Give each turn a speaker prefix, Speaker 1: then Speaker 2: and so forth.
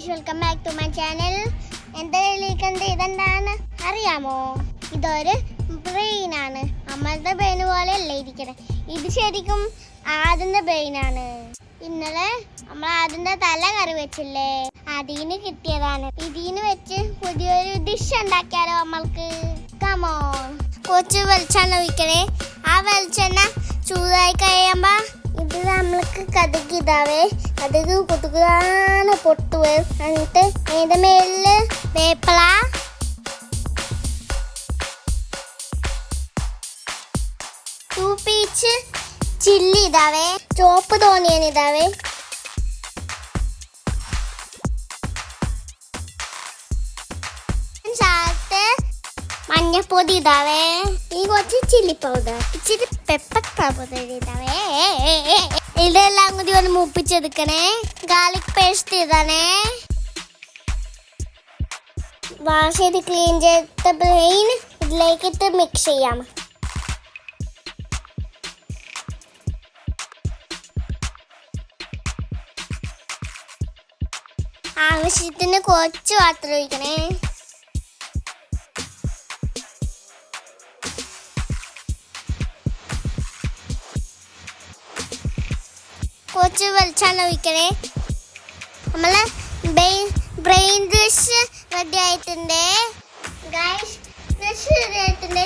Speaker 1: Guys welcome back to my channel എന്റെ കയ്യിലേക്കെന്ത് ഇതെന്താണ്? അറിയാമോ? ഇതൊരു ബ്രെയിൻ ആണ് നമ്മളുടെ ബ്രെയിൻ പോലെ അല്ലേ ഇരിക്കണേ. ഇത് ശരിക്കും ആദ്യത്തെ ബ്രെയിൻ ആണ് ഇന്നലെ നമ്മൾ ആദ്യത്തെ തല കറി വെച്ചില്ലേ? അതിന് കിട്ടിയതാണ്. ഇതിന് വെച്ച് പുതിയൊരു ഡിഷ് ഉണ്ടാക്കിയാലോ നമ്മൾക്ക്? കമോ കുറച്ച് വെളിച്ചെണ്ണ ഒഴിക്കണേ. ആ വെളിച്ചെണ്ണ ചൂടായി കഴിയുമ്പോ നമ്മൾക്ക് കഥക്ക് ഇതാവേ. കതുക് കുതുകാണ് പൊട്ടുവേ എന്നിട്ട് അതിന്റെ മേളിൽ വേപ്പള ടൂ പീച്ച് ചില്ലി ഇതാവേ. ചോപ്പ് തോന്നിയാണ് ഇതാവേ. മഞ്ഞപ്പൊടി ഇതാവേ. ഈ കുറച്ച് ചില്ലി പൗഡർ ഇച്ചിരി പെപ്പർ പൗഡർ ഇതാവേ. ഇതെല്ലാം കൂടി ഒന്ന് മൂപ്പിച്ചെടുക്കണേ. ഗാർലിക് പേസ്റ്റ് ചെയ്താണേ. വാഷ് ചെയ്ത് ക്ലീൻ ചെയ്ത ബ്രെയിൻ ഇതിലേക്ക് ഇട്ട് മിക്സ് ചെയ്യാം. ആവശ്യത്തിന് കുറച്ച് വാട്ടർ ഒഴിക്കണേ. കുറച്ച് വെളിച്ചെണ്ണ ഒഴിക്കണേ നമ്മൾ ബ്രെയിൻ ഡിഷ് റെഡി ആയിട്ടുണ്ട്. ഗൈസ് ഡിഷ് റെഡി ആയിട്ടുണ്ട്.